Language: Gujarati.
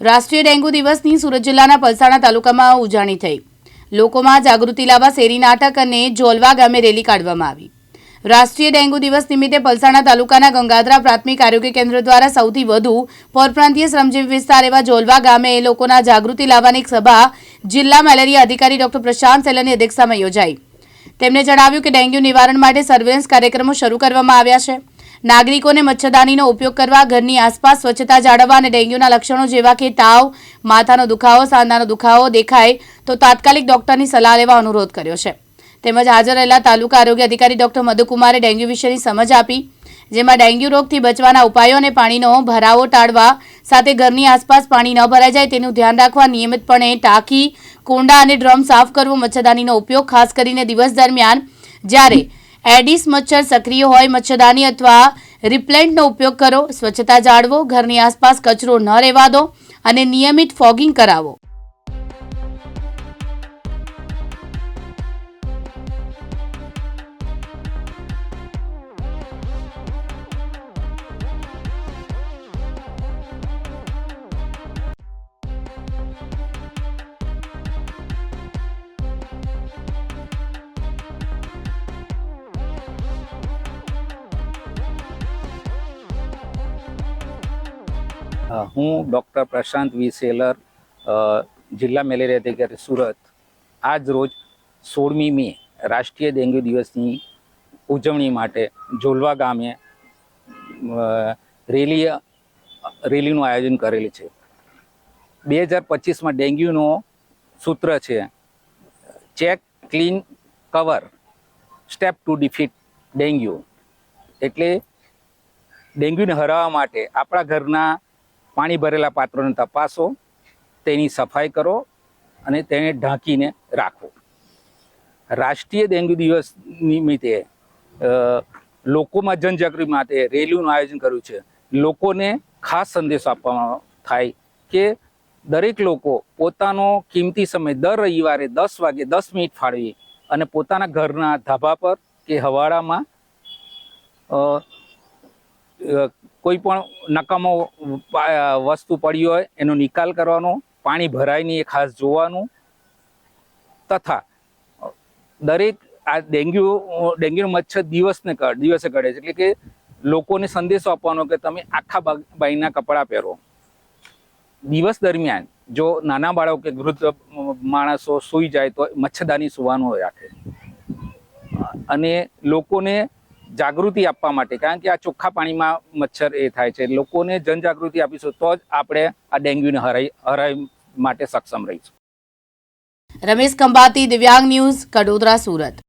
રાષ્ટ્રીય ડેન્ગ્યુ દિવસની સુરત જિલ્લાના પલસાણા તાલુકામાં ઉજાણી થઈ. લોકોમાં જાગૃતિ લાવવા શેરી નાટક અને જોલવા ગામે રેલી કાઢવામાં આવી. રાષ્ટ્રીય ડેન્ગ્યુ દિવસ નિમિત્તે પલસાણા તાલુકાના ગંગાધરા પ્રાથમિક આરોગ્ય કેન્દ્ર દ્વારા સૌથી વધુ પરપ્રાંતીય શ્રમજીવી વિસ્તાર એવા જોલવા ગામે લોકોના જાગૃતિ લાવવાની સભા જિલ્લા મેલેરિયા અધિકારી ડોક્ટર પ્રશાંત સેલરની અધ્યક્ષતામાં યોજાઈ. તેમણે જણાવ્યું કે ડેન્ગ્યુ નિવારણ માટે સર્વેલન્સ કાર્યક્રમો શરૂ કરવામાં આવ્યા છે. નાગરિકોને મચ્છરદાનીનો ઉપયોગ કરવા, ઘરની આસપાસ સ્વચ્છતા જાળવવા અને ડેન્ગ્યુના લક્ષણો જેવા કે તાવ, માથાનો દુખાવો, સાંધાનો દુખાવો દેખાય, તો તાત્કાલિક ડોક્ટરની સલાહ લેવા અનુરોધ કર્યો છે. તેમજ હાજર રહેલા તાલુકા આરોગ્ય અધિકારી ડોક્ટર મધુકુમારે ડેન્ગ્યુ વિશેની સમજ આપી, જેમાં ડેન્ગ્યુ રોગથી બચવાના ઉપાયો અને પાણીનો ભરાવો ટાળવા સાથે ઘરની આસપાસ પાણી ન ભરાઈ જાય તેનું ધ્યાન રાખવા નિયમિતપણે ટાંકી, કુંડા અને ડ્રમ સાફ કરવું મચ્છરદાનીનો ઉપયોગ, ખાસ કરીને દિવસ દરમિયાન, જ્યારે એડિસ મચ્છર સક્રિય હોય મચ્છરદાની અથવા રિપ્લેન્ટનો ઉપયોગ કરો. સ્વચ્છતા જાળવો. ઘરની આસપાસ કચરો ન રહેવા દો અને નિયમિત ફોગિંગ કરાવો. હું ડૉક્ટર પ્રશાંત વી. સેલર જિલ્લા મેલેરિયા અધિકારી સુરત. આજ રોજ સોળમી મે રાષ્ટ્રીય ડેન્ગ્યુ દિવસની ઉજવણી માટે જોલવા ગામે રેલી, રેલીનું આયોજન કરેલું છે. બે હજાર પચીસમાં ડેન્ગ્યુનો સૂત્ર છે, check, clean, cover, step to defeat dengue. એટલે ડેન્ગ્યુને હરાવવા માટે આપણા ઘરના પાણી ભરેલા પાત્રોને તપાસો, તેની સફાઈ કરો અને તેને ઢાંકીને રાખો. રાષ્ટ્રીય ડેન્ગ્યુ દિવસ નિમિત્તે લોકોમાં જનજાગૃતિ માટે રેલીનું આયોજન કર્યું છે. લોકોને ખાસ સંદેશો આપવામાં થાય કે દરેક લોકો પોતાનો કિંમતી સમય દર રવિવારે દસ વાગે દસ મિનિટ ફાળવી અને પોતાના ઘરના ધાબા પર કે હવાડામાં કોઈ પણ નકામો વસ્તુ પડી હોય, એનો નિકાલ કરવાનો, પાણી ભરાય નહીં એ ખાસ જોવાનું, તથા દરેક આ ડેન્ગ્યુ ડેન્ગ્યુ મચ્છર દિવસને દિવસે કરે છે. એટલે કે લોકોને સંદેશો આપવાનો કે તમે આખા બાઈના કપડાં પહેરો. દિવસ દરમિયાન જો નાના બાળકો કે વૃદ્ધ માણસો સૂઈ જાય તો મચ્છરદાની સુવાનું રાખે અને લોકોને જાગૃતિ આપવા માટે, કારણ કે આ ચોખ્ખા પાણીમાં મચ્છર એ થાય છે. લોકોને જનજાગૃતિ આપીશું તો જ આપણે આ ડેન્ગ્યુને હરાઈ હરાઈ માટે સક્ષમ રહીશું. રમેશ ખંભાતી, દિવ્યાંગ ન્યૂઝ, કડોદરા, સુરત.